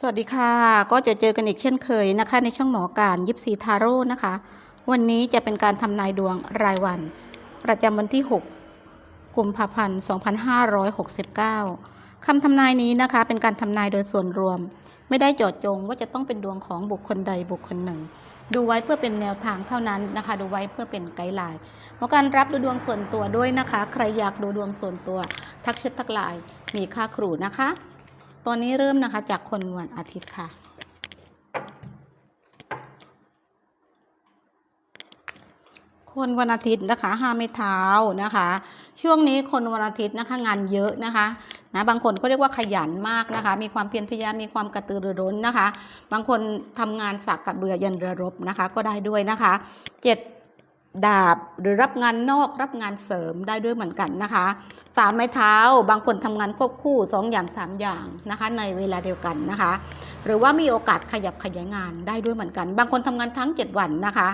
สวัสดีค่ะ ก็จะเจอกันอีกเช่นเคยนะคะ ในช่องหมอการยิปซีทาโร่นะคะ วันนี้จะเป็นการทำนายดวงรายวัน ประจำวันที่ 6 กุมภาพันธ์ 2569 คำทำนายนี้นะคะ เป็นการทำนายโดยส่วนรวม ไม่ได้เจาะจงว่าจะต้องเป็นดวงของบุคคลใดบุคคลหนึ่ง ดูไว้เพื่อเป็นแนวทางเท่านั้นนะคะ ดูไว้เพื่อเป็นไกด์ไลน์หมอการรับดูดวงส่วนตัวด้วยนะคะ ใครอยากดูดวงส่วนตัว ทักแชททักไลน์มีค่าครูนะคะ ตอนนี้เริ่มนะคะจากคนวันอาทิตย์ค่ะ คนวันอาทิตย์นะคะห้าไม่เท้านะคะ ช่วงนี้คนวันอาทิตย์นะคะงานเยอะนะคะนะบางคนก็เรียกว่าขยันมากนะคะ มีความเพียรพยายามมีความกระตือรือร้นนะคะ บางคนทำงานสักกับเบื่อยันเรือรบนะคะ ก็ได้ด้วยนะคะเจ็ด ดาบหรือรับงานนอกรับงานเสริมได้ด้วยเหมือนกันนะคะสามไม้เท้าบางคนทำงานควบคู่สองอย่างสามอย่างนะคะในเวลาเดียวกันนะคะ หรือว่ามีโอกาสขยับขยายงานได้ด้วยเหมือนกัน บางคนทำงานทั้ง 7 วันนะคะ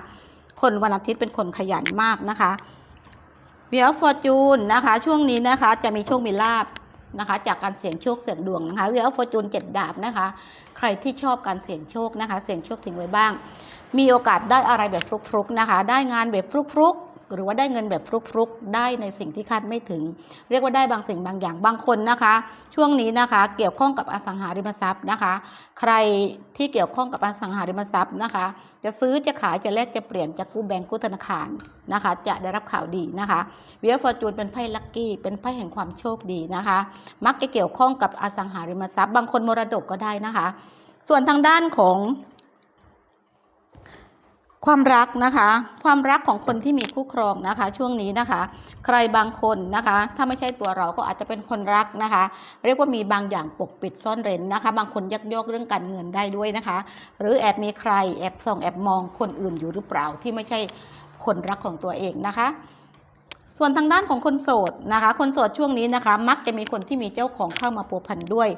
คนวันอาทิตย์เป็นคนขยันมากนะคะเวียฟอร์จูนนะคะ ช่วงนี้นะคะจะมีโชคมีลาบนะคะ จากการเสี่ยงโชคเสี่ยงดวงนะคะเวียฟอร์จูนเจ็ดดาบนะคะ ใครที่ชอบการเสี่ยงโชคนะคะ เสี่ยงโชคทิ้งไว้บ้าง มีโอกาสได้อะไรแบบฟลุกๆนะคะ ได้งานแบบฟลุกๆ หรือว่าได้เงินแบบฟลุกๆ ได้ในสิ่งที่คาดไม่ถึง เรียกว่าได้บางสิ่งบางอย่างบางคนนะคะ ช่วงนี้นะคะ เกี่ยวข้องกับอสังหาริมทรัพย์นะคะ ใครที่เกี่ยวข้องกับอสังหาริมทรัพย์นะคะ จะซื้อจะขายจะแลกจะเปลี่ยนจะกู้แบงก์กู้ธนาคารนะคะ จะได้รับข่าวดีนะคะเวียฟอร์จูนเป็นไพ่ลัคกี้เป็นไพ่แห่งความโชคดีนะคะ มักจะเกี่ยวข้องกับอสังหาริมทรัพย์ บางคนมรดกก็ได้นะคะ ส่วนทางด้านของ ความรักนะคะ ความรักของคนที่มีคู่ครองนะคะ ช่วงนี้นะคะ ใครบางคนนะคะ ถ้าไม่ใช่ตัวเราก็อาจจะเป็นคนรักนะคะ เรียกว่ามีบางอย่างปกปิดซ่อนเร้นนะคะ บางคนยักยอกเรื่องการเงินได้ด้วยนะคะ หรือแอบมีใครแอบส่องแอบมองคนอื่นอยู่หรือเปล่าที่ไม่ใช่คนรักของตัวเองนะคะส่วนทางด้านของคนโสดนะคะ คนโสดช่วงนี้นะคะ มักจะมีคนที่มีเจ้าของเข้ามาปัวพันด้วย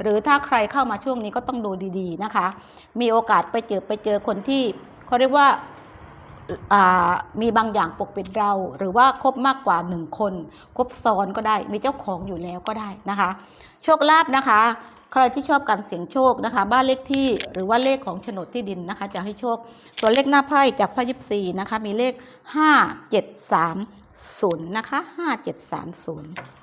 หรือถ้าใครเข้ามาช่วงนี้ก็ต้องดูดีๆนะคะ มีโอกาสไปเจอไปเจอคนที่ เขาเรียกว่ามีบางอย่างปกปิดเรา หรือว่าคบมากกว่าหนึ่งคนคบซ้อนก็ได้ มีเจ้าของอยู่แล้วก็ได้นะคะ โชคลาภนะคะ ใครที่ชอบการเสี่ยงโชคนะคะ บ้านเลขที่หรือว่าเลขของโฉนดที่ดินนะคะ จะให้โชคส่วนเลขหน้าไพ่จากไพ่ยิปซีนะคะ มีเลข5 7 3 0นย์นะคะ5 7 3 0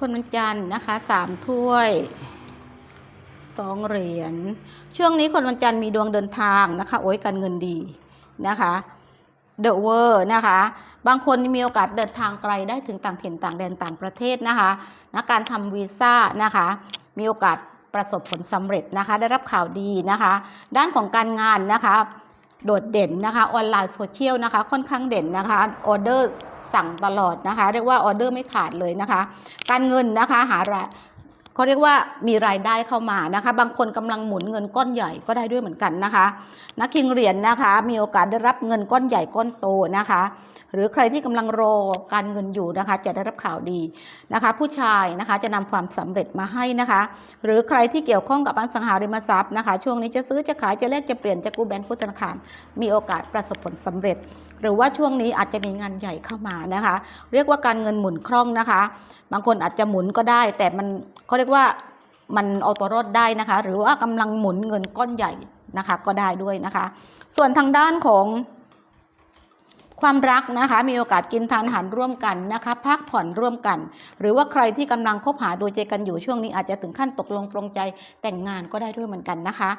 คนวันจันทร์นะคะสามถ้วยสองเหรียญช่วงนี้คนวันจันทร์มีดวงเดินทางนะคะ โอ้ยการเงินดีนะคะเดอะเวอร์นะคะ บางคนมีโอกาสเดินทางไกลได้ถึงต่างถิ่นต่างแดนต่างประเทศนะคะนะการทำวีซ่านะคะ มีโอกาสประสบผลสำเร็จนะคะ ได้รับข่าวดีนะคะ ด้านของการงานนะคะ โดดเด่นนะคะออนไลน์โซเชียลนะคะค่อนข้างเด่นนะคะออเดอร์สั่งตลอดนะคะ เรียกว่าออเดอร์ไม่ขาดเลยนะคะ การเงินนะคะหาระ เขาเรียกว่ามีรายได้เข้ามานะคะ บางคนกำลังหมุนเงินก้อนใหญ่ก็ได้ด้วยเหมือนกันนะคะ นักคิงเหรียญนะคะ มีโอกาสได้รับเงินก้อนใหญ่ก้อนโตนะคะ หรือใครที่กำลังรอการเงินอยู่นะคะ จะได้รับข่าวดีนะคะ ผู้ชายนะคะจะนำความสำเร็จมาให้นะคะ หรือใครที่เกี่ยวข้องกับอสังหาริมทรัพย์นะคะ ช่วงนี้จะซื้อจะขายจะแลกจะเปลี่ยนจะกู้แบงก์กู้ธนาคารมีโอกาสประสบผลสำเร็จ หรือว่าช่วงนี้อาจจะมีงานใหญ่เข้ามานะคะ เรียกว่าการเงินหมุนคล่องนะคะ บางคนอาจจะหมุนก็ได้ แต่มันเขาเรียกว่ามันเอาตัวรอดได้นะคะ หรือว่ากำลังหมุนเงินก้อนใหญ่นะคะก็ได้ด้วยนะคะ ส่วนทางด้านของ ความรักนะคะมีโอกาสกินทานอาหารร่วมกันนะคะพักผ่อนร่วมกัน หรือว่าใครที่กำลังคบหาดูใจกันอยู่ช่วงนี้อาจจะถึงขั้นตกลงปรงใจแต่งงานก็ได้ด้วยเหมือนกันนะคะ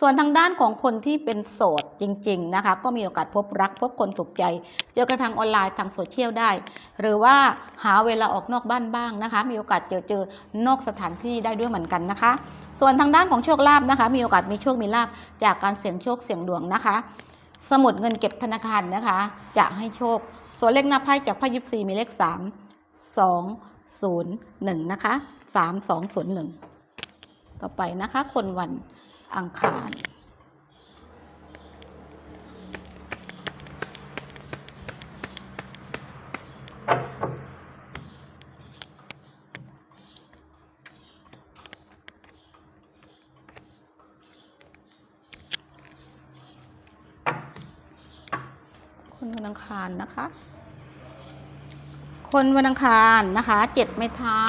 ส่วนทางด้านของคนที่เป็นโสดจริง ๆนะคะ ก็มีโอกาสพบรักพบคนถูกใจ เจอกันทางออนไลน์ทางโซเชียลได้ หรือว่าหาเวลาออกนอกบ้านบ้างนะคะ มีโอกาสเจอเจอนอกสถานที่ได้ด้วยเหมือนกันนะคะ ส่วนทางด้านของโชคลาภนะคะ มีโอกาสมีโชคมีลาภจากการเสี่ยงโชคเสี่ยงดวงนะคะ สมุดเงินเก็บธนาคารนะคะ จะให้โชค ส่วนเลขหน้าไพ่จากไพ่ยิปซีมีเลข3 2 0 1นะคะ3 2 0 1ต่อไปนะคะ คนวันอังคาร คนวันอังคารนะคะ คนวันอังคารนะคะเจ็ดไม้เท้า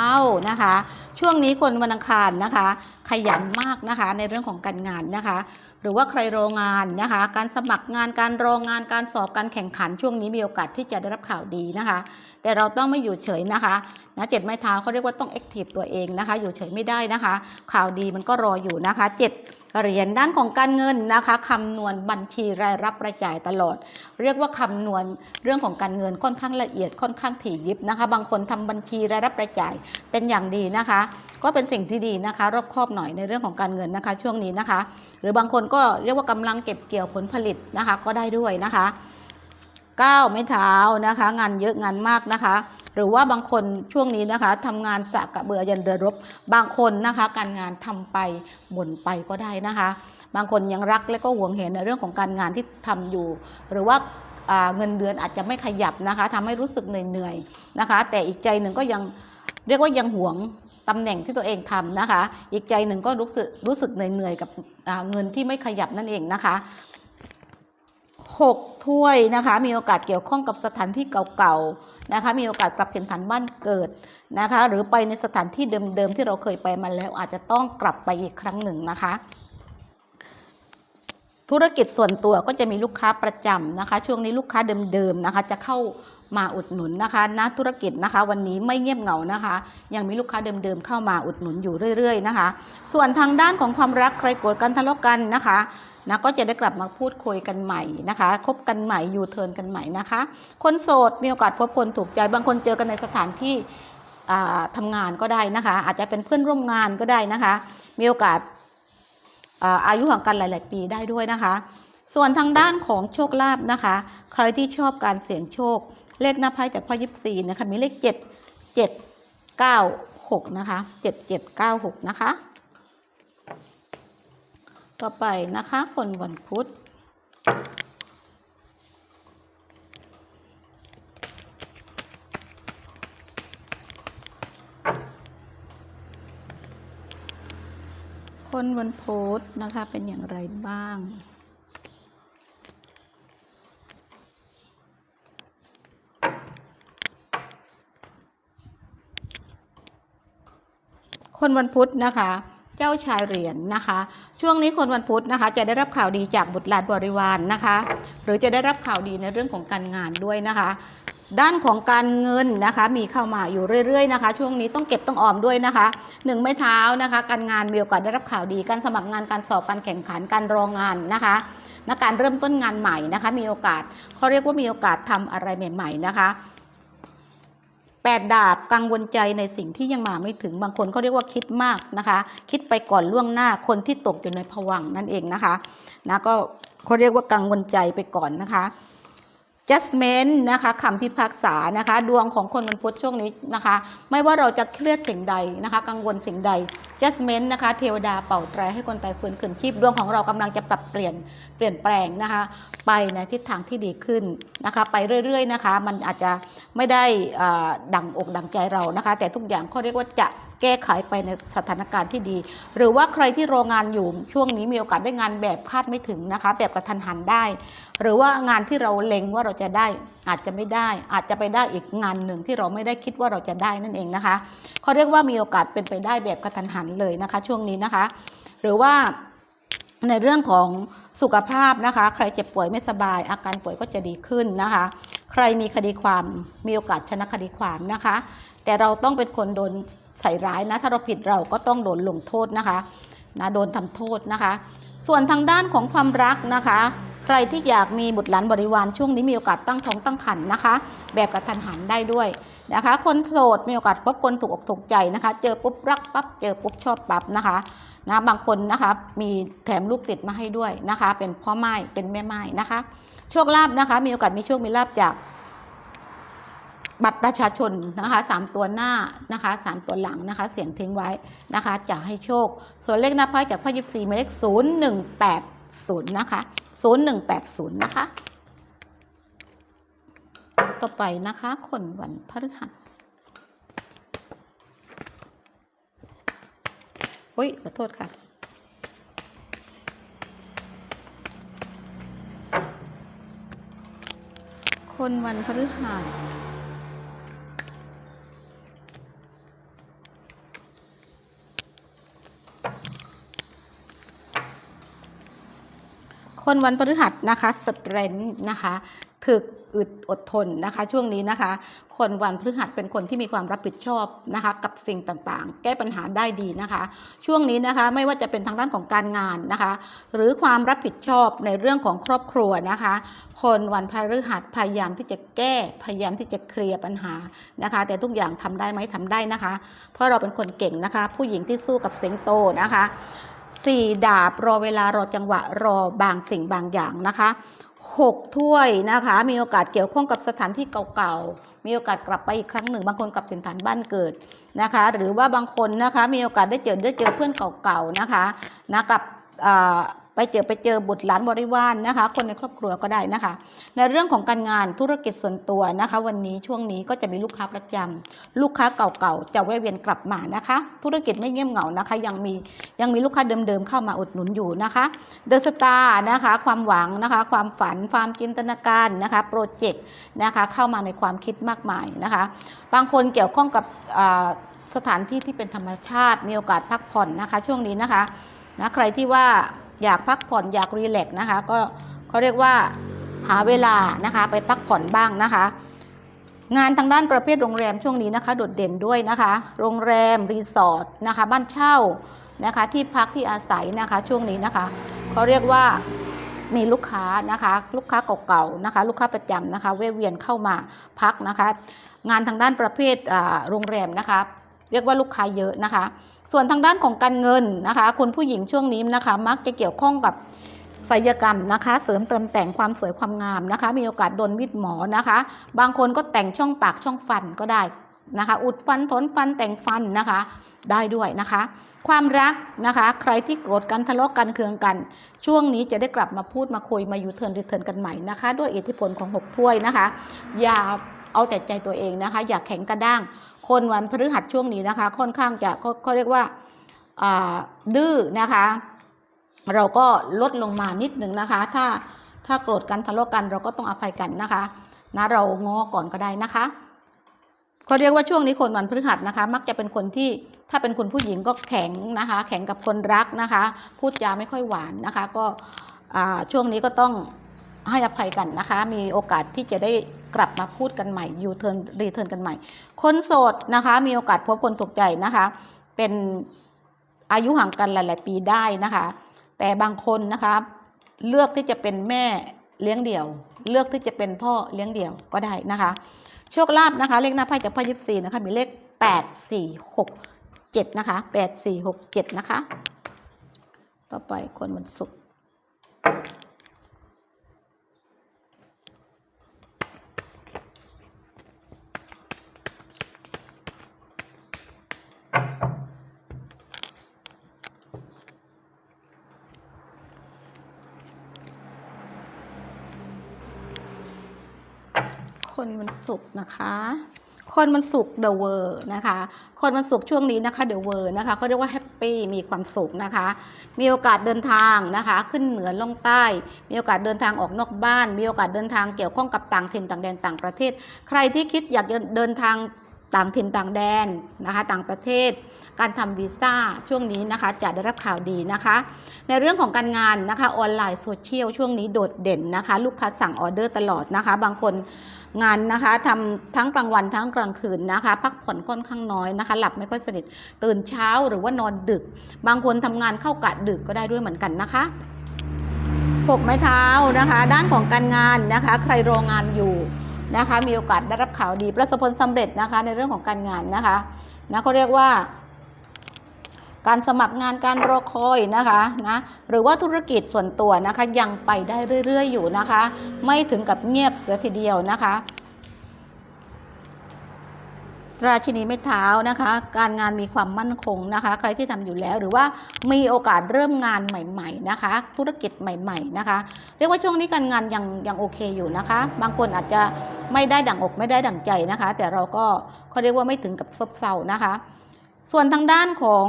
นะคะ ช่วงนี้คนวันอังคารนะคะ ขยันมากนะคะในเรื่องของการงานนะคะ หรือว่าใครโรงงานนะคะ การสมัครงานการโรงงานการสอบการแข่งขันช่วงนี้มีโอกาสที่จะได้รับข่าวดีนะคะ แต่เราต้องไม่อยู่เฉยนะคะนะเจ็ดไม้เท้าเขาเรียกว่าต้องแอคทีฟตัวเองนะคะ อยู่เฉยไม่ได้นะคะ ข่าวดีมันก็รออยู่นะคะเจ็ด เหรียญด้านของการเงินนะคะคำนวณบัญชีรายรับรายจ่ายตลอด เรียกว่าคำนวณเรื่องของการเงินค่อนข้างละเอียดค่อนข้างถี่ยิบนะคะ บางคนทำบัญชีรายรับรายจ่ายเป็นอย่างดีนะคะ ก็เป็นสิ่งที่ดีนะคะ รอบคอบหน่อยในเรื่องของการเงินนะคะ ช่วงนี้นะคะ หรือบางคนก็เรียกว่ากำลังเก็บเกี่ยวผลผลิตนะคะ ก็ได้ด้วยนะคะ ก้าวไม่เท้านะคะ งานเยอะงานมากนะคะ หรือว่าบางคนช่วงนี้นะคะทำงานสะกะเบือยันเดือรบบางคนนะคะ การงานทำไปบ่นไปก็ได้นะคะ บางคนยังรักและก็หวงเห็นในเรื่องของการงานที่ทำอยู่ หรือว่าเงินเดือนอาจจะไม่ขยับนะคะทำให้รู้สึกเหนื่อยๆนะคะ แต่อีกใจหนึ่งก็ยังเรียกว่ายังหวงตำแหน่งที่ตัวเองทำนะคะ อีกใจหนึ่งก็รู้สึกรู้สึกเหนื่อยๆกับอ่าเงินที่ไม่ขยับนั่นเองนะคะ หกถ้วยนะคะ มีโอกาสเกี่ยวข้องกับสถานที่เก่าๆนะคะ มีโอกาสกลับถิ่นฐานบ้านเกิดนะคะ หรือไปในสถานที่เดิมๆที่เราเคยไปมาแล้ว อาจจะต้องกลับไปอีกครั้งหนึ่งนะคะ ธุรกิจส่วนตัวก็จะมีลูกค้าประจำนะคะ ช่วงนี้ลูกค้าเดิมๆนะคะ จะเข้ามาอุดหนุนนะคะณธุรกิจนะคะ วันนี้ไม่เงียบเหงานะคะ ยังมีลูกค้าเดิมๆเข้ามาอุดหนุนอยู่เรื่อย ๆ นะคะ ส่วนทางด้านของความรักใครโกรธกันทะเลาะกันนะคะ นะก็จะได้กลับมาพูดคุยกันใหม่นะคะคบกันใหม่ยูเทิร์นกันใหม่นะคะ คนโสดมีโอกาสพบคนถูกใจบางคนเจอกันในสถานที่อ่าทำงานก็ได้นะคะ อาจจะเป็นเพื่อนร่วมงานก็ได้นะคะ มีโอกาสอายุห่างกันหลาย ๆ ปีได้ด้วยนะคะ ส่วนทางด้านของโชคลาภนะคะ ใครที่ชอบการเสี่ยงโชค เลขหน้าไพ่จากพ่อยิปซีนะคะมีเลข7 7 9 6นะคะ7 7 9 6นะคะ ต่อไปนะคะคนวันพุธคนวันพุธนะคะเป็นอย่างไรบ้างคนวันพุธนะคะ เจ้าชายเหรียญนะคะ ช่วงนี้คนวันพุธนะคะ จะได้รับข่าวดีจากบุตรหลานบริวารนนะคะ หรือจะได้รับข่าวดีในเรื่องของการงานด้วยนะคะ ด้านของการเงินนะคะ มีเข้ามาอยู่เรื่อยๆนะคะ ช่วงนี้ต้องเก็บต้องออมด้วยนะคะหนึ่งไม้เท้านะคะ การงานมีโอกาสได้รับข่าวดี การสมัครงานการสอบการแข่งขันการรองงานนะคะนะการเริ่มต้นงานใหม่นะคะ มีโอกาสเขาเรียกว่ามีโอกาสทำอะไรใหม่ ๆ นะคะ แปดดาบกังวลใจในสิ่งที่ยังมาไม่ถึงบางคนเขาเรียกว่าคิดมากนะคะ คิดไปก่อนล่วงหน้าคนที่ตกอยู่ในภวังนั่นเองนะคะนะก็เขาเรียกว่ากังวลใจไปก่อนนะคะ judgment นะคะคำพิพากษานะคะ ดวงของคนวันพุธช่วงนี้นะคะ ไม่ว่าเราจะเครียดสิ่งใดนะคะ กังวลสิ่งใด judgment นะคะ เทวดาเป่าแตรให้คนตายฟื้นคืนชีพดวงของเรากำลังจะปรับเปลี่ยน เปลี่ยนแปลงนะคะ ไปในทิศทางที่ดีขึ้นนะคะ ไปเรื่อยๆนะคะ มันอาจจะไม่ได้ดังอกดังใจเรานะคะ แต่ทุกอย่างเขาเรียกว่าจะแก้ไขไปในสถานการณ์ที่ดี หรือว่าใครที่โรงงานอยู่ช่วงนี้มีโอกาสได้งานแบบคาดไม่ถึงนะคะ แบบกระทันหันได้ หรือว่างานที่เราเล็งว่าเราจะได้อาจจะไม่ได้ อาจจะไปได้อีกงานหนึ่งที่เราไม่ได้คิดว่าเราจะได้นั่นเองนะคะเขาเรียกว่ามีโอกาสเป็นไปได้แบบกระทันหันเลยนะคะ ช่วงนี้นะคะ หรือว่า ในเรื่องของสุขภาพนะคะ ใครเจ็บป่วยไม่สบาย อาการป่วยก็จะดีขึ้นนะคะ ใครมีคดีความมีโอกาสชนะคดีความนะคะ แต่เราต้องเป็นคนโดนใส่ร้ายนะ ถ้าเราผิดเราก็ต้องโดนลงโทษนะคะนะโดนทำโทษนะคะ ส่วนทางด้านของความรักนะคะ ใครที่อยากมีบุตรหลานบริวารช่วงนี้มีโอกาสตั้งท้องตั้งครรภ์นะคะ แบบกระทันหันได้ด้วยนะคะ คนโสดมีโอกาสพบคนถูกอกถูกใจนะคะ เจอปุ๊บรักปั๊บเจอปุ๊บชอบปั๊บนะคะนะบางคนนะคะมีแถมลูกติดมาให้ด้วยนะคะ เป็นพ่อไม้เป็นแม่ไม้นะคะ โชคลาภนะคะ มีโอกาสมีโชคมีลาภจากบัตรประชาชนนะคะสามตัวหน้านะคะสามตัวหลังนะคะ เสียงทิ้งไว้นะคะจะให้โชค ส่วนเลขหน้าไพ่จากไพ่ยิปซีหมายเลขศูนย์หนึ่งแปดศูนย์นะคะ ศูนย์หนึ่งแปดศูนย์นะคะ ต่อไปนะคะ คนวันพฤหัสอุ้ยขอโทษค่ะ คนวันพฤหัส คนวันพฤหัสนะคะสเตรนนะคะถึกอึดอดทนนะคะ ช่วงนี้นะคะ คนวันพฤหัสเป็นคนที่มีความรับผิดชอบนะคะ กับสิ่งต่างๆ แก้ปัญหาได้ดีนะคะ ช่วงนี้นะคะไม่ว่าจะเป็นทางด้านของการงานนะคะ หรือความรับผิดชอบในเรื่องของครอบครัวนะคะ คนวันพฤหัสพยายามที่จะแก้พยายามที่จะเคลียร์ปัญหานะคะ แต่ทุกอย่างทำได้ไหมทำได้นะคะ เพราะเราเป็นคนเก่งนะคะ ผู้หญิงที่สู้กับเสียงโตนะคะ สี่ดาบรอเวลารอจังหวะรอบางสิ่งบางอย่างนะคะหกถ้วยนะคะ มีโอกาสเกี่ยวข้องกับสถานที่เก่าๆ มีโอกาสกลับไปอีกครั้งหนึ่ง บางคนกลับถิ่นฐานบ้านเกิดนะคะ หรือว่าบางคนนะคะมีโอกาสได้เจอได้เจอเพื่อนเก่าๆนะคะนะกลับอ่า ไปเจอไปเจอบุตรหลานบริวารนนะคะ คนในครอบครัวก็ได้นะคะ ในเรื่องของการงานธุรกิจส่วนตัวนะคะ วันนี้ช่วงนี้ก็จะมีลูกค้าประจำลูกค้าเก่าๆจะแวะเวียนกลับมานะคะ ธุรกิจไม่เงียบเหงานะคะ ยังมียังมีลูกค้าเดิมๆเข้ามาอุดหนุนอยู่นะคะเดอะสตาร์นะคะความหวังนะคะ ความฝันความจินตนาการนะคะโปรเจกต์นะคะเข้ามาในความคิดมากมายนะคะ บางคนเกี่ยวข้องกับสถานที่ที่เป็นธรรมชาติมีโอกาสพักผ่อนนะคะ ช่วงนี้นะคะนะใครที่ว่า อยากพักผ่อนอยากรีแลกนะคะ ก็เขาเรียกว่าหาเวลานะคะไปพักผ่อนบ้างนะคะ งานทางด้านประเภทโรงแรมช่วงนี้นะคะโดดเด่นด้วยนะคะ โรงแรมรีสอร์ทนะคะ บ้านเช่านะคะ ที่พักที่อาศัยนะคะช่วงนี้นะคะเขาเรียกว่ามีลูกค้านะคะ ลูกค้าเก่าๆนะคะ ลูกค้าประจำนะคะแวเวียนเข้ามาพักนะคะ งานทางด้านประเภทโรงแรมนะคะ เรียกว่าลูกค้าเยอะนะคะ ส่วนทางด้านของการเงินนะคะคุณผู้หญิงช่วงนี้นะคะ มักจะเกี่ยวข้องกับศัลยกรรมนะคะ เสริมเติมแต่งความสวยความงามนะคะ มีโอกาสโดนวิดหมอนะคะ บางคนก็แต่งช่องปากช่องฟันก็ได้นะคะ อุดฟันถอนฟันแต่งฟันนะคะ ได้ด้วยนะคะ ความรักนะคะ ใครที่โกรธกันทะเลาะกันเคืองกัน ช่วงนี้จะได้กลับมาพูดมาคุยมาอยู่เทิร์นรีเทิร์นกันใหม่นะคะ ด้วยอิทธิพลของหกถ้วยนะคะ อย่าเอาแต่ใจตัวเองนะคะ อย่าแข็งกระด้าง คนวันพฤหัสช่วงนี้นะคะ ค่อนข้างจะเขาเรียกว่าดื้อนะคะ เราก็ลดลงมานิดหนึ่งนะคะ ถ้าถ้าโกรธกันทะเลาะกัน เราก็ต้องอภัยกันนะคะนะเราง้อก่อนก็ได้นะคะเขาเรียกว่าช่วงนี้คนวันพฤหัสนะคะ มักจะเป็นคนที่ถ้าเป็นคุณผู้หญิงก็แข็งนะคะ แข็งกับคนรักนะคะ พูดจาไม่ค่อยหวานนะคะ ก็ช่วงนี้ก็ต้องให้อภัยกันนะคะ มีโอกาสที่จะได้ กลับมาพูดกันใหม่ยูเทิร์นรีเทิร์นกันใหม่ คนโสดนะคะ มีโอกาสพบคนถูกใจนะคะ เป็นอายุห่างกันหลาย ๆ ปีได้นะคะ แต่บางคนนะคะเลือกที่จะเป็นแม่เลี้ยงเดี่ยว เลือกที่จะเป็นพ่อเลี้ยงเดี่ยวก็ได้นะคะ โชคลาภนะคะ เลขหน้าไพ่จากพ่อยิปซีนะคะมีเลข8 4 6 7นะคะ8 4 6 7นะคะ ต่อไปคนวันศุกร์ คนมันสุกนะคะคนมันสุกเดอะเวอร์นะคะ คนมันสุกช่วงนี้นะคะเดอะเวอร์นะคะเขาเรียกว่าแฮปปี้มีความสุขนะคะ มีโอกาสเดินทางนะคะ ขึ้นเหนือลงใต้ มีโอกาสเดินทางออกนอกบ้าน มีโอกาสเดินทางเกี่ยวข้องกับต่างถิ่นต่างแดนต่างประเทศ ใครที่คิดอยากจะเดินทาง ต่างถิ่นต่างแดนนะคะต่างประเทศ การทำวีซ่าช่วงนี้นะคะจะได้รับข่าวดีนะคะ ในเรื่องของการงานนะคะออนไลน์โซเชียลช่วงนี้โดดเด่นนะคะ ลูกค้าสั่งออเดอร์ตลอดนะคะ บางคนงานนะคะทำทั้งกลางวันทั้งกลางคืนนะคะ พักผ่อนค่อนข้างน้อยนะคะ หลับไม่ค่อยสนิทตื่นเช้าหรือว่านอนดึก บางคนทำงานเข้ากะดึกก็ได้ด้วยเหมือนกันนะคะปกไม้เท้านะคะ ด้านของการงานนะคะ ใครรองานอยู่ นะคะ มีโอกาสได้รับข่าวดีประสบผลสำเร็จนะคะ ในเรื่องของการงานนะคะนะเขาเรียกว่า การสมัครงานการรอคอยนะคะนะหรือว่าธุรกิจส่วนตัวนะคะยังไปได้เรื่อย ๆ อยู่นะคะ ไม่ถึงกับเงียบเสียทีเดียวนะคะ ราชินีไม้เท้านะคะ การงานมีความมั่นคงนะคะ ใครที่ทำอยู่แล้วหรือว่ามีโอกาสเริ่มงานใหม่ๆนะคะ ธุรกิจใหม่ ๆนะคะ เรียกว่าช่วงนี้การงานยังยังโอเคอยู่นะคะ บางคนอาจจะไม่ได้ดั่งอกไม่ได้ดั่งใจนะคะ แต่เราก็เขาเรียกว่าไม่ถึงกับซบเซานะคะ ส่วนทางด้านของ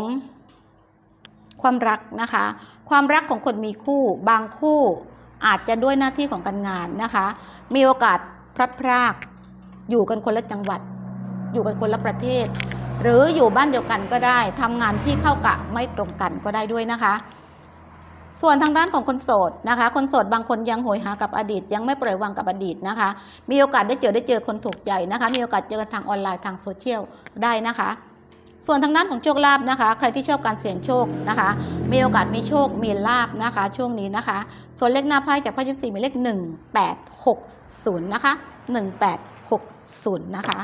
ความรักนะคะ ความรักของคนมีคู่ บางคู่อาจจะด้วยหน้าที่ของการงานนะคะ มีโอกาสพลัดพรากอยู่กันคนละจังหวัด อยู่กันคนละประเทศ หรืออยู่บ้านเดียวกันก็ได้ทำงานที่เข้ากะไม่ตรงกันก็ได้ด้วยนะคะ ส่วนทางด้านของคนโสดนะคะ คนโสดบางคนยังโหยหากับอดีต ยังไม่ปล่อยวางกับอดีตนะคะ มีโอกาสได้เจอได้เจอคนถูกใจนะคะ มีโอกาสเจอกันทางออนไลน์ทางโซเชียลได้นะคะ ส่วนทางด้านของโชคลาภนะคะ ใครที่ชอบการเสี่ยงโชคนะคะ มีโอกาสมีโชคมีลาภนะคะ ช่วงนี้นะคะ ส่วนเลขหน้าไพ่จากไพ่ยิปซีมีเลข1860นะคะ1860นะคะ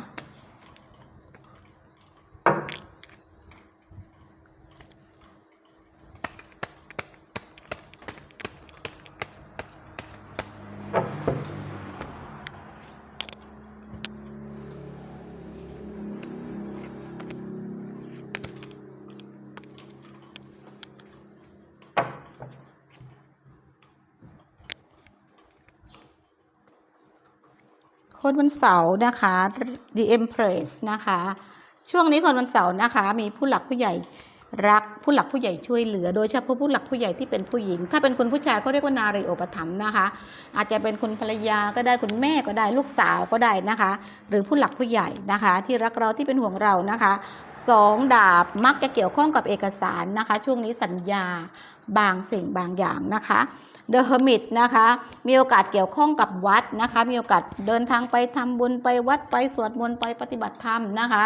คนวันเสาร์นะคะ The Empress นะคะ ช่วงนี้คนวันเสาร์นะคะ มีผู้หลักผู้ใหญ่รักผู้หลักผู้ใหญ่ช่วยเหลือ โดยเฉพาะผู้หลักผู้ใหญ่ที่เป็นผู้หญิง ถ้าเป็นคุณผู้ชายก็เรียกว่านารีโอปถัมภ์นะคะ อาจจะเป็นคุณภรรยาก็ได้คุณแม่ก็ได้ลูกสาวก็ได้นะคะ หรือผู้หลักผู้ใหญ่นะคะ ที่รักเราที่เป็นห่วงเรานะคะสองดาบมักจะเกี่ยวข้องกับเอกสารนะคะ ช่วงนี้สัญญา บางสิ่งบางอย่างนะคะ The Hermit นะคะมีโอกาสเกี่ยวข้องกับวัดนะคะมีโอกาสเดินทางไปทำบุญไปวัดไปสวดมนต์ไปปฏิบัติธรรมนะคะ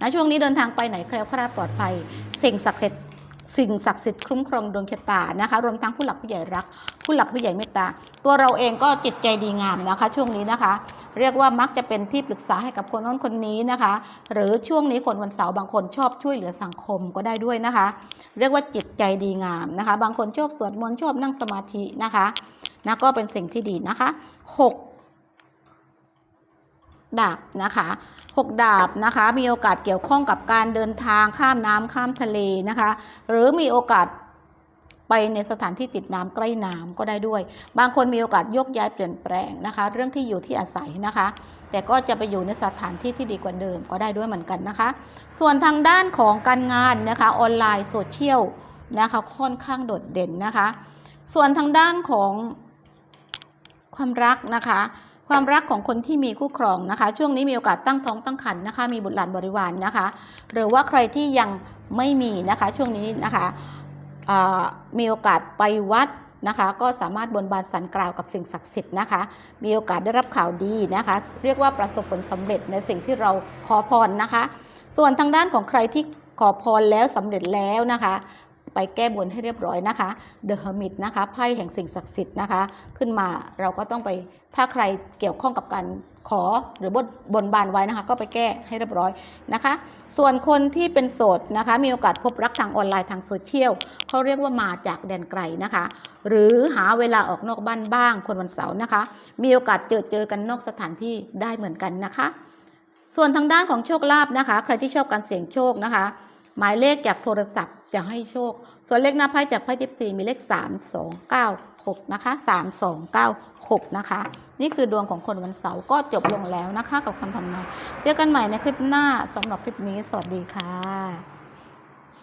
นะช่วงนี้เดินทางไปไหนแคล้วคลาดปลอดภัย สิ่งศักดิ์สิทธิ์ สิ่งศักดิ์สิทธิ์คุ้มครองดวงชะตานะคะ รวมทั้งผู้หลักผู้ใหญ่รัก ผู้หลักผู้ใหญ่เมตตา ตัวเราเองก็จิตใจดีงามนะคะ ช่วงนี้นะคะ เรียกว่ามักจะเป็นที่ปรึกษาให้กับคนนั้นคนนี้นะคะ หรือช่วงนี้คนวันเสาร์บางคนชอบช่วยเหลือสังคมก็ได้ด้วยนะคะ เรียกว่าจิตใจดีงามนะคะ บางคนชอบสวดมนต์ชอบนั่งสมาธินะคะนะก็เป็นสิ่งที่ดีนะคะหก ดาบนะคะหกดาบนะคะมีโอกาสเกี่ยวข้องกับการเดินทางข้ามน้ำข้ามทะเลนะคะ หรือมีโอกาสไปในสถานที่ติดน้ำใกล้น้ำก็ได้ด้วย บางคนมีโอกาสยกย้ายเปลี่ยนแปลงนะคะ เรื่องที่อยู่ที่อาศัยนะคะ แต่ก็จะไปอยู่ในสถานที่ที่ดีกว่าเดิมก็ได้ด้วยเหมือนกันนะคะ ส่วนทางด้านของการงานนะคะออนไลน์โซเชียลนะคะค่อนข้างโดดเด่นนะคะ ส่วนทางด้านของความรักนะคะ ความรักของคนที่มีคู่ครองนะคะ ช่วงนี้มีโอกาสตั้งท้องตั้งครรภ์นะคะ มีบุตรหลานบริวารนะคะ หรือว่าใครที่ยังไม่มีนะคะ ช่วงนี้นะคะมีโอกาสไปวัดนะคะ ก็สามารถบนบานสันกล่าวกับสิ่งศักดิ์สิทธิ์นะคะ มีโอกาสได้รับข่าวดีนะคะ เรียกว่าประสบผลสำเร็จในสิ่งที่เราขอพรนะคะ ส่วนทางด้านของใครที่ขอพรแล้วสำเร็จแล้วนะคะ ไปแก้บนให้เรียบร้อยนะคะ The Hermit นะคะไพ่แห่งสิ่งศักดิ์สิทธิ์นะคะ ขึ้นมาเราก็ต้องไปถ้าใครเกี่ยวข้องกับการขอหรือบนบนบานไว้นะคะ ก็ไปแก้ให้เรียบร้อยนะคะ ส่วนคนที่เป็นโสดนะคะ มีโอกาสพบรักทางออนไลน์ทางโซเชียลเขาเรียกว่ามาจากแดนไกลนะคะ หรือหาเวลาออกนอกบ้านบ้าง คนวันเสาร์นะคะ มีโอกาสเจอเจอกันนอกสถานที่ได้เหมือนกันนะคะ ส่วนทางด้านของโชคลาภนะคะ ใครที่ชอบการเสี่ยงโชคนะคะ หมายเลขจากโทรศัพท์ จะให้โชค ส่วนเลขหน้าไพ่จากไพ่ทิปซีมีเลข3 2 9 6นะคะ3 2 9 6นะคะ นี่คือดวงของคนวันเสาร์ก็จบลงแล้วนะคะ กับคำทำนายเจอกันใหม่ในคลิปหน้าสำหรับคลิปนี้สวัสดีค่ะ